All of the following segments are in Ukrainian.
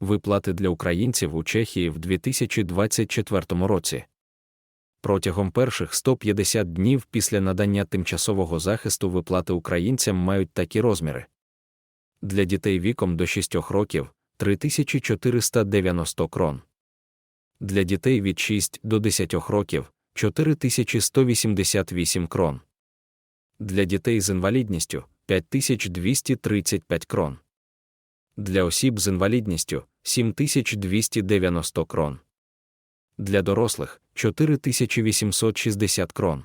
Виплати для українців у Чехії в 2024 році. Протягом перших 150 днів після надання тимчасового захисту виплати українцям мають такі розміри. Для дітей віком до 6 років 3490 крон. Для дітей від 6 до 10 років 4188 крон. Для дітей з інвалідністю 5235 крон. Для осіб з інвалідністю 7290 крон. Для дорослих 4860 крон.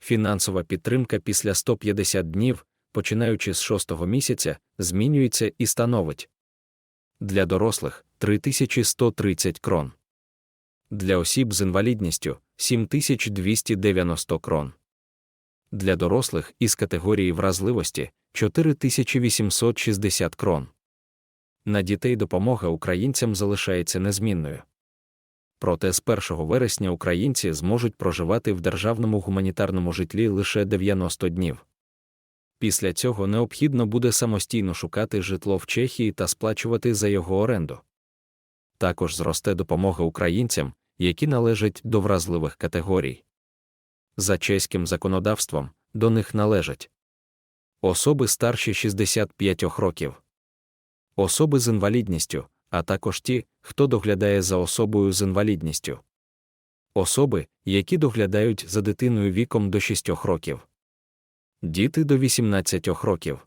Фінансова підтримка після 150 днів, починаючи з 6 місяця, змінюється і становить для дорослих 3130 крон. Для осіб з інвалідністю 7290 крон. Для дорослих із категорії вразливості 4860 крон. На дітей допомога українцям залишається незмінною. Проте з 1 вересня українці зможуть проживати в державному гуманітарному житлі лише 90 днів. Після цього необхідно буде самостійно шукати житло в Чехії та сплачувати за його оренду. Також зросте допомога українцям, які належать до вразливих категорій. За чеським законодавством до них належать особи старші 65 років, особи з інвалідністю, а також ті, хто доглядає за особою з інвалідністю, особи, які доглядають за дитиною віком до 6 років, діти до 18 років,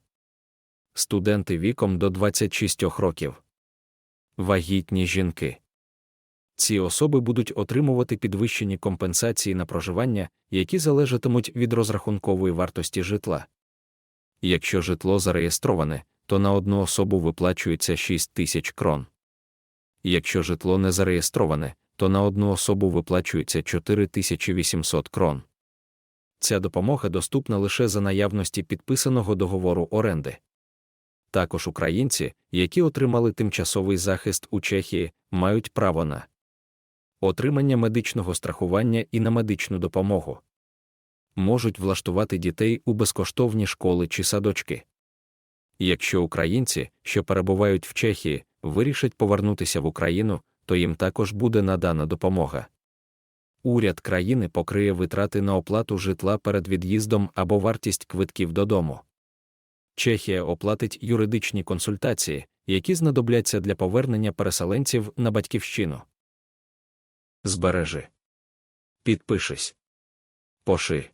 студенти віком до 26 років, вагітні жінки. Ці особи будуть отримувати підвищені компенсації на проживання, які залежатимуть від розрахункової вартості житла. Якщо житло зареєстроване, то на одну особу виплачується 6 тисяч крон. Якщо житло не зареєстроване, то на одну особу виплачується 4800 крон. Ця допомога доступна лише за наявності підписаного договору оренди. Також українці, які отримали тимчасовий захист у Чехії, мають право на отримання медичного страхування і на медичну допомогу. Можуть влаштувати дітей у безкоштовні школи чи садочки. Якщо українці, що перебувають в Чехії, вирішать повернутися в Україну, то їм також буде надана допомога. Уряд країни покриє витрати на оплату житла перед від'їздом або вартість квитків додому. Чехія оплатить юридичні консультації, які знадобляться для повернення переселенців на батьківщину. Збережи. Підпишись. Поши.